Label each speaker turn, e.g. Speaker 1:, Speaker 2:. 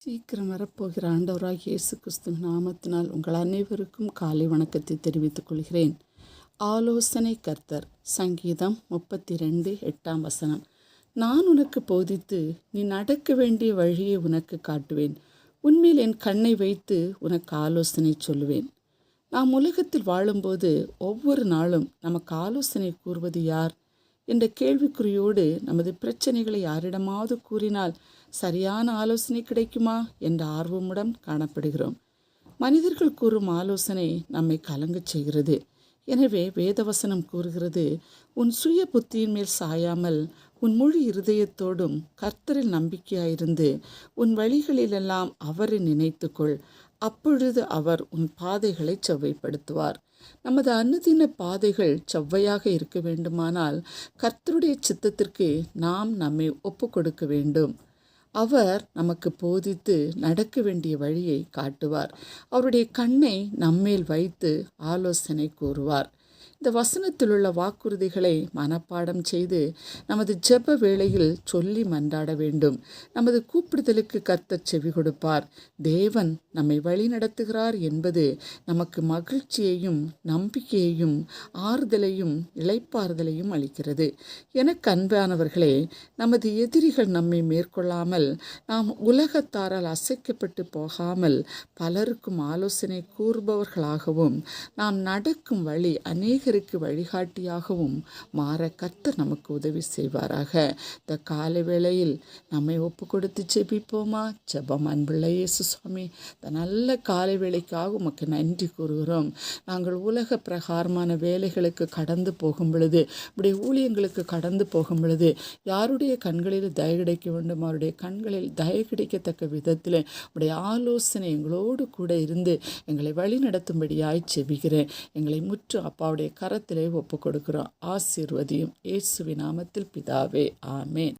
Speaker 1: சீக்கிரம் வரப்போகிற ஆண்டவராக இயேசு கிறிஸ்து நாமத்தினால் உங்கள் அனைவருக்கும் காலை வணக்கத்தை தெரிவித்துக் கொள்கிறேன். ஆலோசனை கர்த்தர் சங்கீதம் முப்பத்தி ரெண்டு எட்டாம் வசனம். நான் உனக்கு போதித்து நீ நடக்க வேண்டிய வழியை உனக்கு காட்டுவேன். உண்மையில் என் கண்ணை வைத்து உனக்கு ஆலோசனை சொல்லுவேன். நாம் உலகத்தில் வாழும்போது ஒவ்வொரு நாளும் நமக்கு ஆலோசனை கூறுவது யார்? என்ற கேள்விக்குறியோடு நமது பிரச்சனைகளை யாரிடமாவது கூறினால் சரியான ஆலோசனை கிடைக்குமா என்ற ஆர்வமுடன் காணப்படுகிறோம். மனிதர்கள் கூறும் ஆலோசனை நம்மை கலங்கச் செய்கிறது. எனவே வேதவசனம் கூறுகிறது உன் சுய புத்தியின் மேல் சாயாமல் உன் முழு இருதயத்தோடும் கர்த்தரில் நம்பிக்கையாயிருந்து உன் வழிகளிலெல்லாம் அவரை நினைத்துக்கொள். அப்பொழுது அவர் உன் பாதைகளை செவ்வைப்படுத்துவார். நமது அனுதின பாதைகள் செவ்வையாக இருக்க வேண்டுமானால் கர்த்தருடைய சித்தத்திற்கு நாம் நம்மை ஒப்பு கொடுக்க வேண்டும். அவர் நமக்கு போதித்து நடக்க வேண்டிய வழியை காட்டுவார். அவருடைய கண்ணை நம்மேல் வைத்து ஆலோசனை கூறுவார். இந்த வசனத்தில் உள்ள வாக்குறுதிகளை மனப்பாடம் செய்து நமது ஜெப வேளையில் சொல்லி மன்றாட வேண்டும். நமது கூப்பிடுதலுக்கு கத்த செவி கொடுப்பார். தேவன் நம்மை வழி நடத்துகிறார் என்பது நமக்கு மகிழ்ச்சியையும் நம்பிக்கையையும் ஆறுதலையும் இழைப்பாறுதலையும் அளிக்கிறது. எனக்கு அன்பானவர்களே நமது எதிரிகள் நம்மை மேற்கொள்ளாமல் நாம் உலகத்தாரால் அசைக்கப்பட்டு போகாமல் பலருக்கும் ஆலோசனை கூறுபவர்களாகவும் நாம் நடக்கும் வழி அநேக அநேகருக்கு வழிகாட்டியாகவும் மாற கர்த்தர் நமக்கு உதவி செய்வாராக. இந்த காலை வேளையில் நம்மை ஒப்பு கொடுத்து ஜெபிப்போமா? ஜெபம் அன்புள்ள இயேசு சுவாமி இந்த நல்ல காலை வேளைக்காக உமக்கு நன்றி கூறுகிறோம். நாங்கள் உலக பிரகாரமான வேலைகளுக்கு கடந்து போகும் பொழுது இப்படி ஊழியங்களுக்கு கடந்து போகும் பொழுது யாருடைய கண்களில் தய கிடைக்க வேண்டும்? அவருடைய கண்களில் தய கிடைக்கத்தக்க விதத்தில் உடைய ஆலோசனை எங்களோடு கூட இருந்து எங்களை வழி நடத்தும்படியாய் செபிக்கிறேன் எங்களை முற்று அப்பாவுடைய கரத்திலே ஒப்பு கொடுக்கிறோம் ஆசீர்வதியும் இயேசுவி நாமத்தில் பிதாவே. ஆமேன்.